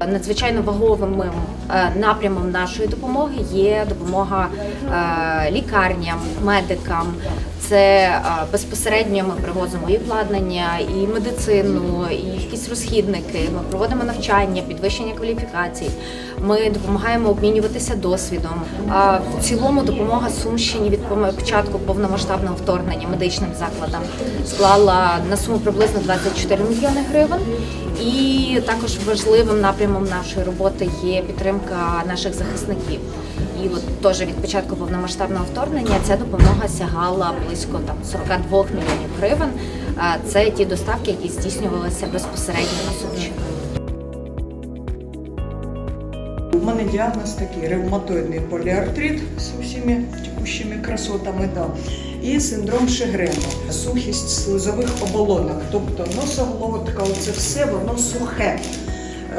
Надзвичайно ваговим е, напрямом нашої допомоги є допомога е, лікарням, медикам. Це е, безпосередньо ми привозимо і обладнання, і медицину, і якісь розхідники. Ми проводимо навчання, підвищення кваліфікацій. Ми допомагаємо обмінюватися досвідом. В цілому допомога Сумщині від початку повномасштабного вторгнення медичним закладам склала на суму приблизно 24 мільйони гривень. І також важливим напрямом нашої роботи є підтримка наших захисників. І от теж від початку повномасштабного вторгнення ця допомога сягала близько там 42 мільйонів гривень. Це ті доставки, які здійснювалися безпосередньо на Сумщину. У мене діагноз такий ревматоїдний поліартрит з усіми текущими красотами, да. і синдром Шегрена, сухість слизових оболонок, тобто носоглотка, оце все воно сухе.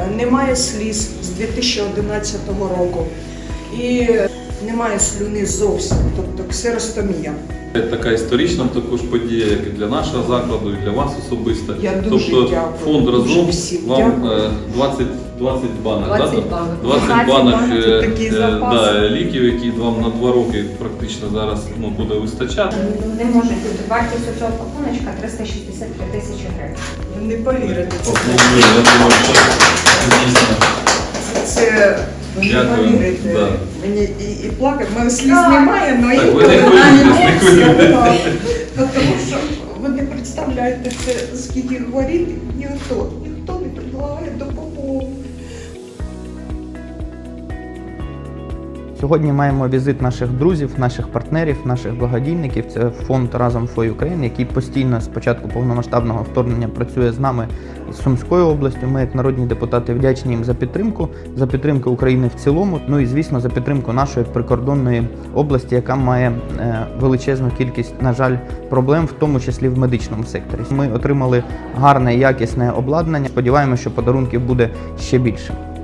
Е, Немає сліз з 2011 року і немає слюни зовсім, тобто ксеростомія. Це така історична також подія, як і для нашого закладу, і для вас особисто. Я дуже тобто дякую. фонд Дуже разом всім вам дякую. е, 20, 20 банок, 20 да? банок. 20 20 банок банок, е, е, да, ліків, які вам на 2 роки практично зараз ну, буде вистачати. Не може бути вартість цього пакуночка 363 тисячі гривень. Ви не повірите, це, Це ви не Дякую, повірите. да. Мені і, і плакати, в мене сліз немає, але Так, і ви не хвилюйтесь, не хвилюйтесь. Ну, Тому що ви не представляєте, це скільки хворіти, ніхто, ніхто не предлагає допомогу. Сьогодні маємо візит наших друзів, наших партнерів, наших благодійників. Це фонд Разом for Ukraine, який постійно з початку повномасштабного вторгнення працює з нами з Сумською областю. Ми, як народні депутати, вдячні їм за підтримку, за підтримку України в цілому. Ну і звісно, за підтримку нашої прикордонної області, яка має е, величезну кількість, на жаль, проблем, в тому числі в медичному секторі. Ми отримали гарне якісне обладнання. Сподіваємося, що подарунків буде ще більше.